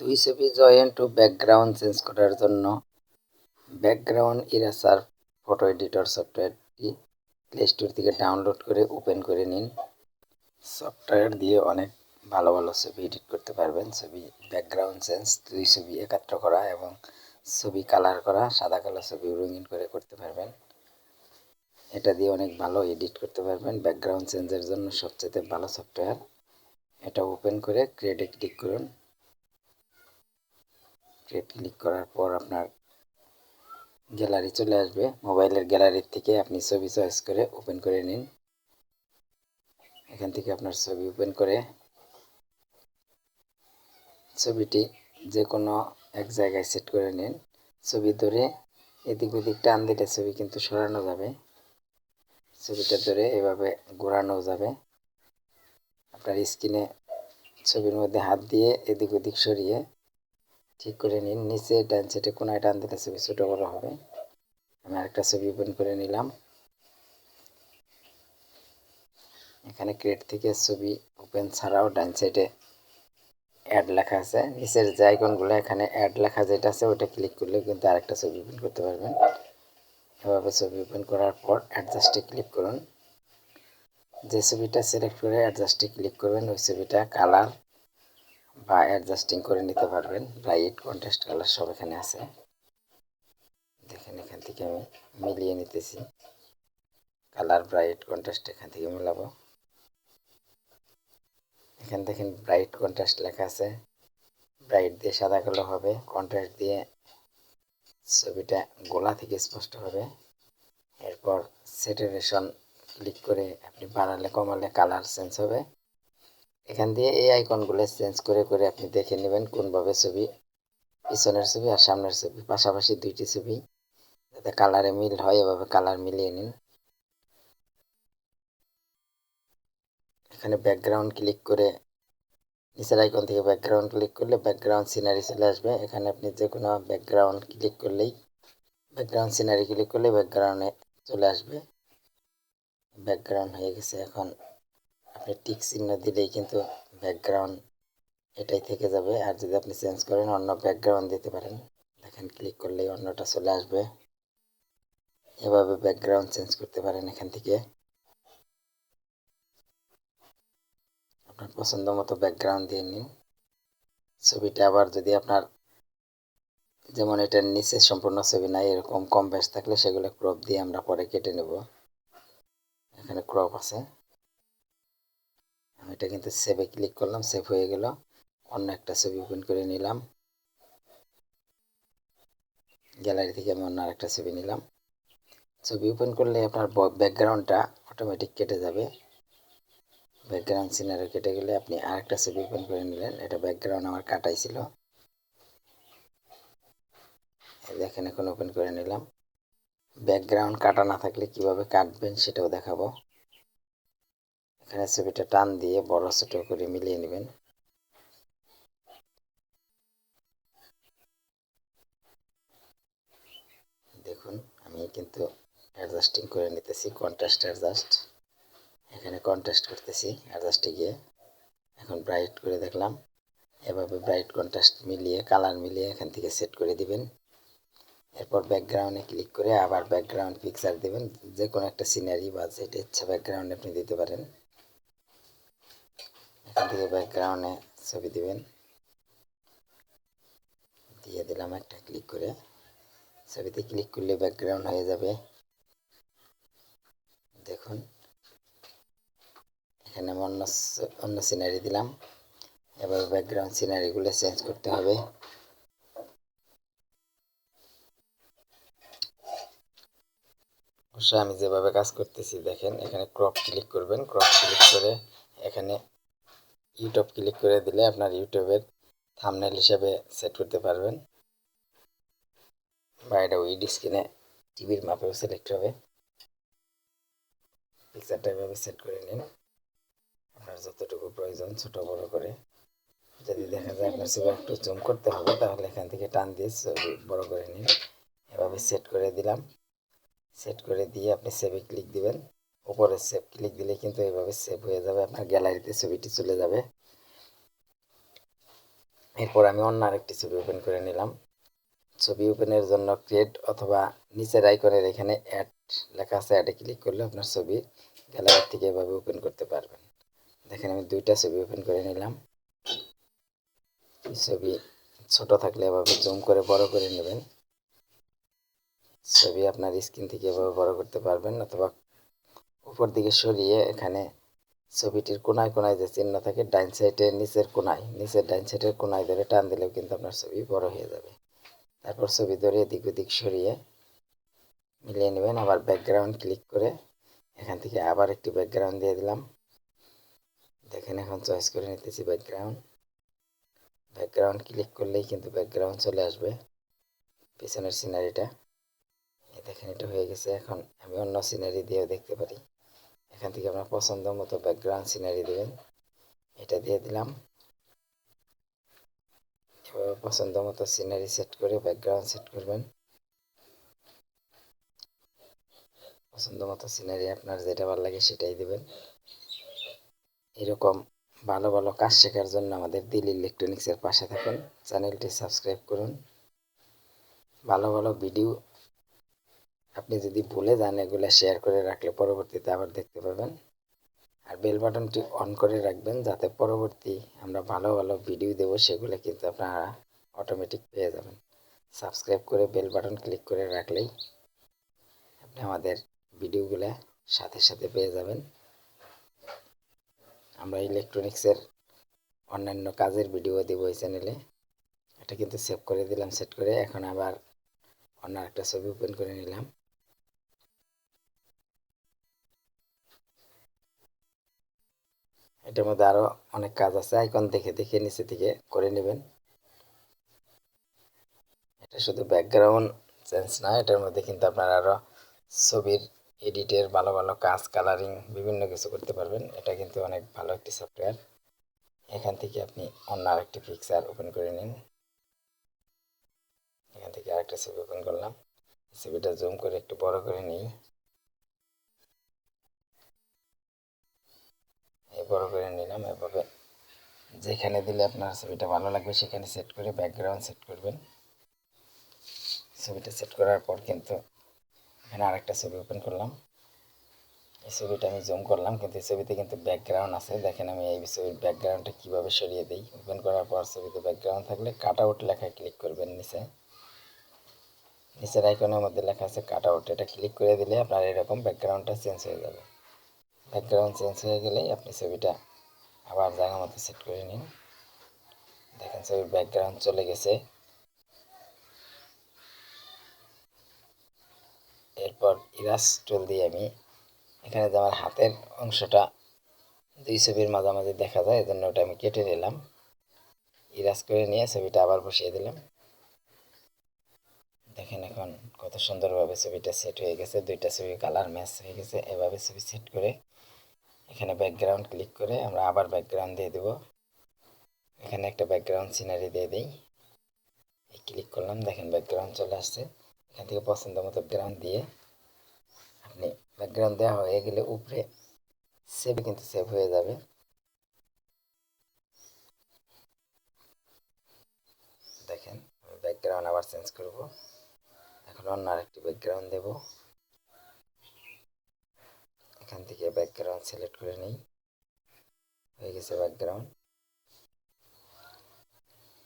দুই ছবি জয়েন্ট ও background change করার জন্য। ব্যাকগ্রাউন্ড ইরাসার ফটো এডিটর সফটওয়্যারটি প্লে স্টোর থেকে ডাউনলোড করে ওপেন করে নিন। সফটওয়্যার দিয়ে অনেক ভালো ভালো ছবি এডিট করতে পারবেন। ছবি ব্যাকগ্রাউন্ড চেঞ্জ দুই ছবি একাত্র করা এবং ছবি কালার করা, সাদা কালো ছবি রঙিন করে করতে পারবেন। এটা দিয়ে অনেক ভালো এডিট করতে পারবেন। ব্যাকগ্রাউন্ড চেঞ্জের জন্য সবচেয়ে ভালো সফটওয়্যার এটা ওপেন করে ক্রিয়েটে ক্লিক করুন। ক্রিয়েট ক্লিক করার পর আপনার গ্যালারি চলে আসবে। মোবাইলের গ্যালারির থেকে আপনি ছবি চয়েস করে ওপেন করে নিন। এখান থেকে আপনার ছবি ওপেন করে ছবিটি যে কোনো এক জায়গায় সেট করে নিন। ছবি ধরে এদিক ওদিক টান দিলে ছবি কিন্তু সরানো যাবে। ছবিটা ধরে এভাবে ঘোরানো যাবে। আপনার স্ক্রিনে ছবির মধ্যে হাত দিয়ে এদিক ওদিক সরিয়ে ঠিক করে নিন। নিচে ডান সাইডে কোনায় টান দিলে ছবি ছোটো বড়ো হবে। আমি আরেকটা ছবি ওপেন করে নিলাম। এখানে ক্রেট থেকে ছবি ওপেন ছাড়াও ডান সাইডে অ্যাড লেখা আছে। নিচের আইকনগুলো এখানে অ্যাড লেখা যেটা আছে, ওটা ক্লিক করলে কিন্তু আরেকটা ছবি ওপেন করতে পারবেন। এভাবে ছবি ওপেন করার পর অ্যাডজাস্টে ক্লিক করুন। যে ছবিটা সিলেক্ট করে অ্যাডজাস্টে ক্লিক করবেন, ওই ছবিটা কালার বা অ্যাডজাস্টিং করে নিতে পারবেন। ব্রাইট কন্ট্রাস্ট কালার সব এখানে আছে। দেখেন এখান থেকে আমি মিলিয়ে নিতেছি। কালার ব্রাইট কন্ট্রাস্ট এখান থেকে মেলাবো। এখান দেখেন ব্রাইট কন্ট্রাস্ট লেখা আছে। ব্রাইট দিয়ে সাদা কালো হবে। কন্ট্রাস্ট দিয়ে ছবিটা গোলা থেকে স্পষ্ট হবে। এরপর সেটারেশন ক্লিক করে আপনি বাড়ালে কমালে কালার চেঞ্জ হবে। এখান দিয়ে এই আইকনগুলো চেঞ্জ করে করে আপনি দেখে নেবেন কোনভাবে ছবি, পিছনের ছবি আর সামনের ছবি, পাশাপাশি দুইটি ছবি, যাতে কালারে মিল হয়, এভাবে কালার মিলিয়ে নিন। এখানে ব্যাকগ্রাউন্ড ক্লিক করে, নিচের আইকন থেকে ব্যাকগ্রাউন্ড ক্লিক করলে ব্যাকগ্রাউন্ড সিনারি চলে আসবে। এখানে আপনি যে কোনো ব্যাকগ্রাউন্ড ক্লিক করলেই ব্যাকগ্রাউন্ড সিনারি ক্লিক করলে ব্যাকগ্রাউন্ডে চলে আসবে। ব্যাকগ্রাউন্ড হয়ে গেছে এখন। আপনি টিক চিহ্ন দিলেই কিন্তু ব্যাকগ্রাউন্ড এটাই থেকে যাবে। আর যদি আপনি চেঞ্জ করেন, অন্য ব্যাকগ্রাউন্ড দিতে পারেন। দেখেন ক্লিক করলেই অন্যটা চলে আসবে। এভাবে ব্যাকগ্রাউন্ড চেঞ্জ করতে পারেন এখান থেকে। আপনার পছন্দ মতো ব্যাকগ্রাউন্ড দিয়ে নিন। ছবিটা আবার যদি আপনার যেমন এটার নিচে সম্পূর্ণ ছবি নাই, এরকম কম ব্যাস থাকলে সেগুলো ক্রপ দিয়ে আমরা পরে কেটে নেব। এখানে ক্রপ আছে। আমি এটা কিন্তু সেভে ক্লিক করলাম সেভ হয়ে গেল। অন্য একটা ছবি ওপেন করে নিলাম। গ্যালারি থেকে আমি অন্য আরেকটা ছবি নিলাম। ছবি ওপেন করলে আপনার ব্যাকগ্রাউন্ডটা অটোমেটিক কেটে যাবে। ব্যাকগ্রাউন্ড সিনারি কেটে গেলে আপনি আরেকটা ছবি ওপেন করে নিলেন। এটা ব্যাকগ্রাউন্ড আমার কাটাই ছিল দেখেন, এখন ওপেন করে নিলাম। ব্যাকগ্রাউন্ড কাটা না থাকলে কীভাবে কাটবেন সেটাও দেখাবো। এখানে ছবিটা টান দিয়ে বড় ছোট করে মিলিয়ে নেবেন। দেখুন, আমি কিন্তু অ্যাডজাস্টিং করে নিতেছি কন্ট্রাস্ট অ্যাডজাস্ট এখানে কন্ট্রাস্ট করতেছি অ্যাডজাস্টে গিয়ে। এখন ব্রাইট করে দেখলাম, এভাবে ব্রাইট কন্ট্রাস্ট মিলিয়ে কালার মিলিয়ে এখান থেকে সেট করে দিবেন। এরপর ব্যাকগ্রাউন্ডে ক্লিক করে আবার ব্যাকগ্রাউন্ড পিকচার দেবেন যে কোনো একটা সিনারি বা যেটা ইচ্ছা ব্যাকগ্রাউন্ডে আপনি দিতে পারেন। থেকে ব্যাকগ্রাউন্ডে ছবি দিবেন। দিয়ে দিলাম একটা ক্লিক করে। ছবিতে ক্লিক করলে ব্যাকগ্রাউন্ড হয়ে যাবে। দেখুন। এখানে আমি অন্য অন্য সিনারি দিলাম। এবার ব্যাকগ্রাউন্ড সিনারিগুলো চেঞ্জ করতে হবে। আমি যেভাবে কাজ করতেছি, দেখেন এখানে ক্রপ ক্লিক করবেন। ক্রপ ক্লিক করে এখানে ইউটিউব ক্লিক করে দিলে আপনার ইউটিউবের থামনেল হিসেবে সেট করতে পারবেন। বা এটা উইড স্ক্রিনে টিভির মাপেও সিলেক্ট হবে। পিকচারটা এভাবে সেট করে নিন। আপনার যতটুকু প্রয়োজন, ছোট বড় করে। যদি দেখা যায় আপনার ছবি একটু জুম করতে হবে, তাহলে এখান থেকে টান দিয়ে ছবি বড় করে নিন। এভাবে সেট করে দিলাম। সেট করে দিয়ে আপনি সেভে ক্লিক দিবেন। উপরে সেভ ক্লিক দিলে কিন্তু এভাবে সেভ হয়ে যাবে, আপনার গ্যালারিতে ছবিটি চলে যাবে। এরপর আমি অন্য আরেকটি ছবি ওপেন করে নিলাম। ছবি ওপেনের জন্য ক্রিয়েট অথবা নিচের আইকনের এখানে অ্যাড লেখা আছে অ্যাডে ক্লিক করলে আপনার ছবি গ্যালারি থেকে এভাবে ওপেন করতে পারবেন। দেখেন আমি দুইটা ছবি ওপেন করে নিলাম। ছবি ছোট থাকলে এভাবে জুম করে বড় করে নেবেন। ছবি আপনার স্ক্রিন থেকে এভাবে বড় করতে পারবেন অথবা উপর দিকে সরিয়ে এখানে ছবিটির কোনায় কোনায় যে চিহ্ন থাকে ডাইন সাইডে নিচের কোনায়, নিচের ডাইন সাইডের কোনায় ধরে টান দিলেও কিন্তু আপনার ছবি বড় হয়ে যাবে। তারপর ছবি ধরে এদিক ওদিক সরিয়ে মিলিয়ে নেবেন। আবার ব্যাকগ্রাউন্ড ক্লিক করে এখান থেকে আবার একটি ব্যাকগ্রাউন্ড দিয়ে দিলাম। দেখেন এখন চয়েস করে নিতেছি ব্যাকগ্রাউন্ড ব্যাকগ্রাউন্ড ক্লিক করলেই কিন্তু ব্যাকগ্রাউন্ড চলে আসবে পিছনের সিনারিটা দেখেন এটা হয়ে গেছে। এখন আমি অন্য সিনারি দিয়েও দেখতে পারি। এখান থেকে আপনার পছন্দ মতো ব্যাকগ্রাউন্ড সিনারি দেবেন। এটা দিয়ে দিলাম। এভাবে পছন্দ মতো সিনারি সেট করে ব্যাকগ্রাউন্ড সেট করবেন। পছন্দ মতো সিনারি আপনার যেটা ভালো লাগে সেটাই দেবেন। এরকম ভালো ভালো কাজ শেখার জন্য আমাদের দিল ইলেকট্রনিক্সের পাশে থাকুন। চ্যানেলটি সাবস্ক্রাইব করুন। ভালো ভালো ভিডিও আপনি যদি ভুলে যান, এগুলো শেয়ার করে রাখলে পরবর্তীতে আবার দেখতে পাবেন। আর বেল বাটনটি অন করে রাখবেন, যাতে পরবর্তী আমরা ভালো ভালো ভিডিও দেবো, সেগুলো কিন্তু আপনারা অটোমেটিক পেয়ে যাবেন। সাবস্ক্রাইব করে বেল বাটন ক্লিক করে রাখলেই আপনি আমাদের ভিডিওগুলো সাথে সাথে পেয়ে যাবেন। আমরা ইলেকট্রনিক্সের অন্যান্য কাজের ভিডিও দেবো এই চ্যানেলে এটা কিন্তু সেভ করে দিলাম সেট করে, এখন আবার অন্য একটা ছবি ওপেন করে নিলাম। এটার মধ্যে আরও অনেক কাজ আছে। আইকন দেখে দেখে নিচে থেকে করে নেবেন। এটা শুধু ব্যাকগ্রাউন্ড চেঞ্জ না, এটার মধ্যে কিন্তু আপনার আরও ছবির এডিটের ভালো ভালো কাজ কালারিং বিভিন্ন কিছু করতে পারবেন। এটা কিন্তু অনেক ভালো একটি সফটওয়্যার এখান থেকে আপনি অন্য আরেকটি পিকচার ওপেন করে নিন। এখান থেকে আরেকটা ছবি ওপেন করলাম। ছবিটা জুম করে একটু বড় করে নিই। বড় করে নিলাম এভাবে। যেখানে দিলে আপনার ছবিটা ভালো লাগবে, সেখানে সেট করে ব্যাকগ্রাউন্ড সেট করবেন। ছবিটা সেট করার পর কিন্তু এখানে আরেকটা ছবি ওপেন করলাম। এই ছবিটা আমি জুম করলাম, কিন্তু এই ছবিতে কিন্তু ব্যাকগ্রাউন্ড আছে। দেখেন আমি এই ছবির ব্যাকগ্রাউন্ডটা কীভাবে সরিয়ে দিই। ওপেন করার পর ছবিতে ব্যাকগ্রাউন্ড থাকলে কাট আউট লেখায় ক্লিক করবেন নিচে। নিচের আইকনের মধ্যে লেখা আছে কাট আউট এটা ক্লিক করে দিলে আপনার এরকম ব্যাকগ্রাউন্ডটা চেঞ্জ হয়ে যাবে। ব্যাকগ্রাউন্ড চেঞ্জ হয়ে গেলেই আপনি ছবিটা আবার জায়গা মতো সেট করে নিন। দেখেন ছবির ব্যাকগ্রাউন্ড চলে গেছে। এরপর ইরাস টুল দিয়ে আমি এখানে যে আমার হাতের অংশটা দুই ছবির মাঝামাঝি দেখা যায়, এজন্য ওটা আমি কেটে নিলাম। ইরাস করে নিয়ে ছবিটা আবার বসিয়ে দিলাম। দেখেন এখন কত সুন্দরভাবে ছবিটা সেট হয়ে গেছে, দুইটা ছবি কালার ম্যাচ হয়ে গেছে। এভাবে ছবি সেট করে এখানে ব্যাকগ্রাউন্ড ক্লিক করে আমরা আবার ব্যাকগ্রাউন্ড দিয়ে দেব। এখানে একটা ব্যাকগ্রাউন্ড সিনারি দিয়ে দিই। ক্লিক করলাম, দেখেন ব্যাকগ্রাউন্ড চলে আসছে। এখান থেকে পছন্দ মতো ব্যাকগ্রাউন্ড দিয়ে আপনি ব্যাকগ্রাউন্ড দেওয়া হয়ে গেলে উপরে সেভ কিন্তু সেভ হয়ে যাবে। দেখেন ব্যাকগ্রাউন্ড আবার চেঞ্জ করব। এখন অন্য আরেকটি ব্যাকগ্রাউন্ড দেব। এখান থেকে ব্যাকগ্রাউন্ড সিলেক্ট করে নিই। হয়ে গেছে ব্যাকগ্রাউন্ড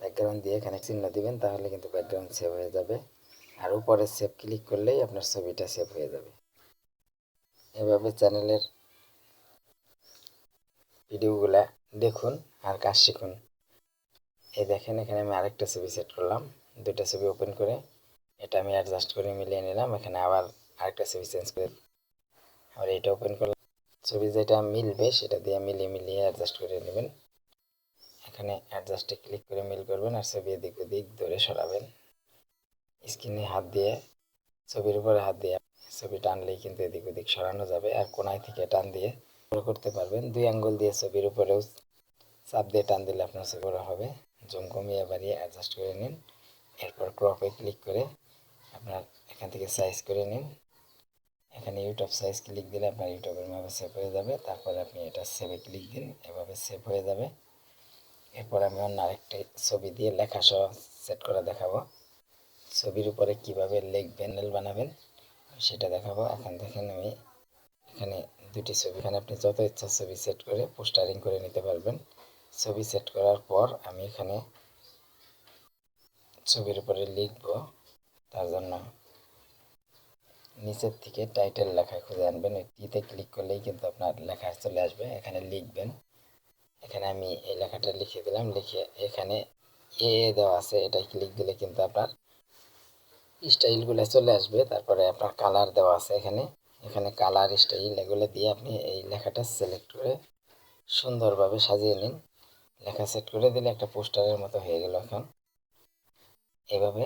ব্যাকগ্রাউন্ড দিয়ে এখানে চিহ্ন দিবেন, তাহলে কিন্তু ব্যাকগ্রাউন্ড সেভ হয়ে যাবে। আর উপরে সেভ ক্লিক করলেই আপনার ছবিটা সেভ হয়ে যাবে। এভাবে চ্যানেলের ভিডিওগুলা দেখুন আর কাজ শিখুন। এই দেখেন, এখানে আমি আরেকটা ছবি সেট করলাম। দুটা ছবি ওপেন করে, এটা আমি অ্যাডজাস্ট করে মিলিয়ে নিলাম। এখানে আবার আরেকটা ছবি চেঞ্জ করে আবার এটা ওপেন করলাম ছবি যেটা মিলবে সেটা দিয়ে মিলিয়ে মিলিয়ে অ্যাডজাস্ট করে নেবেন। এখানে অ্যাডজাস্টে ক্লিক করে মিল করবেন আর ছবি এদিক ওদিক ধরে সরাবেন। স্ক্রিনে হাত দিয়ে, ছবির উপরে হাত দিয়ে ছবি টানলেই কিন্তু এদিক ওদিক সরানো যাবে আর কোনায় থেকে টান দিয়ে করতে পারবেন। দুই আঙ্গুল দিয়ে ছবির উপরেও চাপ দিয়ে টান দিলে আপনার ছবি বড় হবে। জুম কমিয়ে বাড়িয়ে অ্যাডজাস্ট করে নিন। এরপর ক্রপে ক্লিক করে আপনার এখান থেকে সাইজ করে নিন। এখানে ইউটিউব সাইজ ক্লিক দিলে আপনার ইউটিউবের মাপে সেভ হয়ে যাবে। তারপরে আপনি এটা সেভে ক্লিক দিন, এভাবে সেভ হয়ে যাবে। এরপর আমি অন্য আরেকটি ছবি দিয়ে লেখা সহ সেট করে দেখাবো। ছবির উপরে কীভাবে লিখবেন প্যানেল বানাবেন, সেটা দেখাবো। এখন দেখেন আমি এখানে দুটি ছবি। এখানে আপনি যত ইচ্ছা ছবি সেট করে পোস্টারিং করে নিতে পারবেন। ছবি সেট করার পর আমি এখানে ছবির উপরে লিখব, তার জন্য নিচের থেকে টাইটেল লেখা খুঁজে আনবেন। ওই টিতে ক্লিক করলেই কিন্তু আপনার লেখা চলে আসবে। এখানে লিখবেন। এখানে আমি এই লেখাটা লিখে দিলাম। লিখে এখানে এ দেওয়া আছে। এটাই ক্লিক দিলে কিন্তু আপনার স্টাইলগুলো চলে আসবে। তারপরে আপনার কালার দেওয়া আছে এখানে। এখানে কালার স্টাইল এগুলো দিয়ে আপনি এই লেখাটা সিলেক্ট করে সুন্দরভাবে সাজিয়ে নিন। লেখা সেট করে দিলে একটা পোস্টারের মতো হয়ে গেল এখন। এভাবে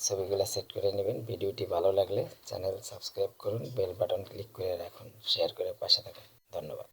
ছবিগুলো সেট করে নেবেন। ভিডিওটি ভালো লাগলে চ্যানেল সাবস্ক্রাইব করুন, বেল বাটন ক্লিক করে রাখুন, শেয়ার করে পাশে থাকুন। ধন্যবাদ।